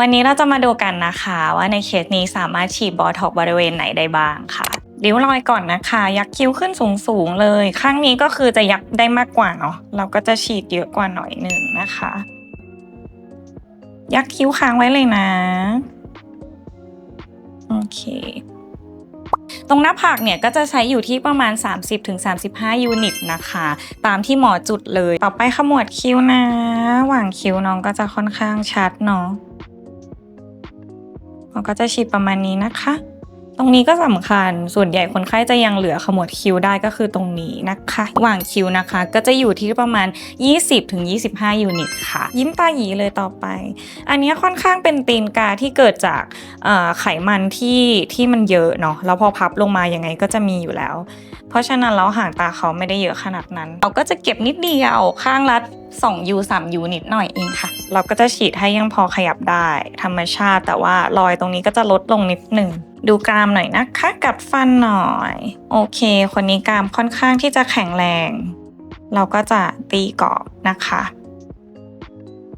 วันนี้เราจะมาดูกันนะคะว่าในเคสนี้สามารถฉีดบอท็อกบริเวณไหนได้บ้างค่ะ ริ้วรอยก่อนนะคะ ยักคิ้วขึ้นสูงๆเลย ข้างนี้ก็คือจะยักได้มากกว่าเนาะเราก็จะฉีดเยอะกว่าหน่อยหนึ่งนะคะ ยักคิ้วค้างไว้เลยนะโอเคตรงหน้าผากเนี่ยก็จะใช้อยู่ที่ประมาณ 30-35 ยูนิตนะคะ ตามที่หมอจุดเลย ต่อไปขมวดคิ้วนะ หว่างคิ้วน้องก็จะค่อนข้างชัดเนาะ เราก็จะฉีดประมาณนี้นะคะ ตรงนี้ก็สำคัญ ส่วนใหญ่คนไข้จะยังเหลือขมวดคิ้วได้ก็คือตรงนี้นะคะหว่างคิ้วนะคะ ก็จะอยู่ที่ประมาณ 20-25 ยูนิตค่ะ ยิ้มตาหยีเลยต่อไป อันนี้ค่อนข้างเป็นตีนกาที่เกิดจากไขมันที่ที่มันเยอะเนาะ แล้วพอพับลงมายังไงก็จะมีอยู่แล้ว เพราะฉะนั้นแล้วห่างตาเขาไม่ได้เยอะขนาดนั้น เราก็จะเก็บนิดเดียวข้างละ2ยู3ยูนิดหน่อยเองค่ะ เราก็จะฉีดให้ยังพอขยับได้ ธรรมชาติ แต่ว่ารอยตรงนี้ก็จะลดลงนิดหนึ่ง ดูกรามหน่อยนะคะ กัดฟันหน่อย โอเค คนนี้กรามค่อนข้างที่จะแข็งแรง เราก็จะตีกรอบนะคะ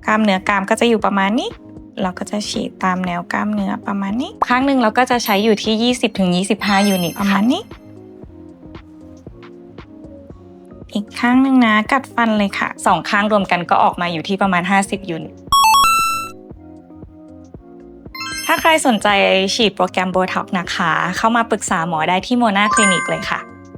กล้ามเนื้อกรามก็จะอยู่ประมาณนี้ เราก็จะฉีดตามแนวกล้ามเนื้อประมาณนี้ข้างหนึ่งเราก็จะใช้อยู่ที่ 20-25 ยูนิตประมาณนี้ อีกข้างหนึ่งนะกัดฟันเลยค่ะสองข้างรวมกันก็ออกมาอยู่ที่ประมาณ 50 ยูนิต ถ้าใครสนใจฉีดโปรแกรมโบท็อกนะคะ เข้ามาปรึกษาหมอได้ที่โมนาคลินิกเลยค่ะ